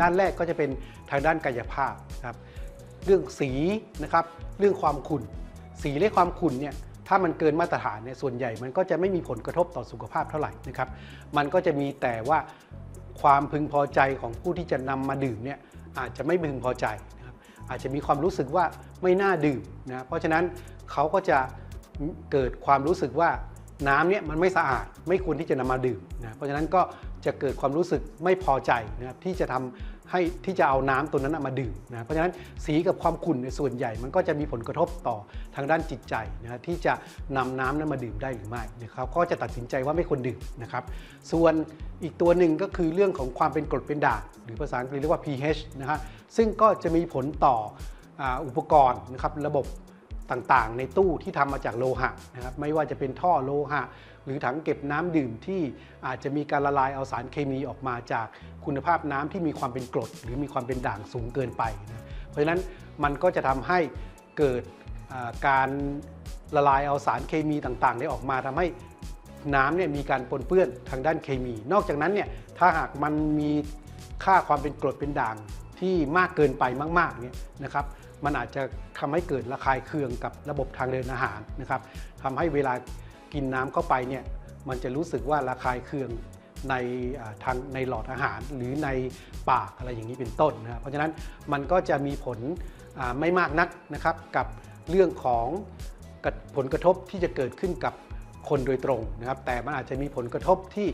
ด้านแรกก็จะเป็นทางด้านกายภาพนะครับเรื่องสีนะครับเรื่องความขุ่น สีและความขุ่นเนี่ยถ้ามันเกินมาตรฐานเนี่ยส่วนใหญ่มันก็จะไม่มีผลกระทบต่อสุขภาพเท่าไหร่นะครับมันก็จะมีแต่ว่าความพึงพอใจของผู้ที่จะนำมาดื่มเนี่ยอาจจะไม่พึงพอใจนะครับอาจจะมีความรู้สึกว่าไม่น่าดื่มนะเพราะฉะนั้นเขาก็จะเกิดความรู้สึกว่าน้ำเนี่ยมันไม่สะอาดไม่ควรที่จะนำมาดื่มนะเพราะฉะนั้นก็ จะเกิดความรู้สึกไม่พอใจนะครับที่จะทำให้ที่จะเอาน้ำตัวนั้นมาดื่มนะเพราะฉะนั้นสีกับความขุ่นในส่วนใหญ่ มันก็จะมีผลกระทบต่อทางด้านจิตใจนะที่จะนำน้ำนั้นมาดื่มได้หรือไม่นะครับก็จะตัดสินใจว่าไม่ควรดื่มนะครับ ส่วนอีกตัวหนึ่งก็คือเรื่องของความเป็นกรดเป็นด่างหรือภาษาอังกฤษเรียกว่า pH นะฮะซึ่งก็จะมีผลต่อออุปกรณ์นะครับระบบ ต่างๆ ในตู้ที่ทำมาจากโลหะนะครับไม่ว่าจะเป็นท่อโลหะ หรือถังเก็บน้ำดื่มที่อาจจะมีการละลายเอาสารเคมีออกมาจากคุณภาพน้ำที่มีความเป็นกรด หรือมีความเป็นด่างสูงเกินไปนะเพราะฉะนั้นมันก็จะทำให้เกิดการละลายเอาสารเคมีต่างๆ ได้ออกมาทำให้น้ำเนี่ยมีการปนเปื้อนทางด้านเคมี นอกจากนั้นเนี่ยถ้าหากมันมีค่าความเป็นกรดเป็นด่างที่มากเกินไปมากๆเนี่ยนะครับ มันอาจจะทำให้เกิดระคายเคืองกับระบบทางเดินอาหารนะครับทำให้เวลากินน้ำเข้าไปเนี่ยมันจะรู้สึกว่าระคายเคืองในทางในหลอดอาหารหรือในปากอะไรอย่างนี้เป็นต้นนะครับเพราะฉะนั้นมันก็จะมีผลไม่มากนักนะครับกับเรื่องของผลกระทบที่จะเกิดขึ้นกับคนโดยตรงนะครับ แต่มันอาจจะมีผลกระทบที่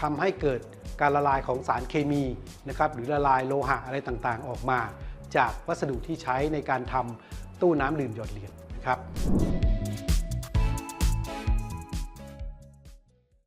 ทำให้เกิดการละลายของสารเคมีนะครับหรือละลายโลหะอะไรต่างๆออกมา จากวัสดุที่ใช้ในการทำตู้น้ำดื่มหยอดเหรียญนะครับ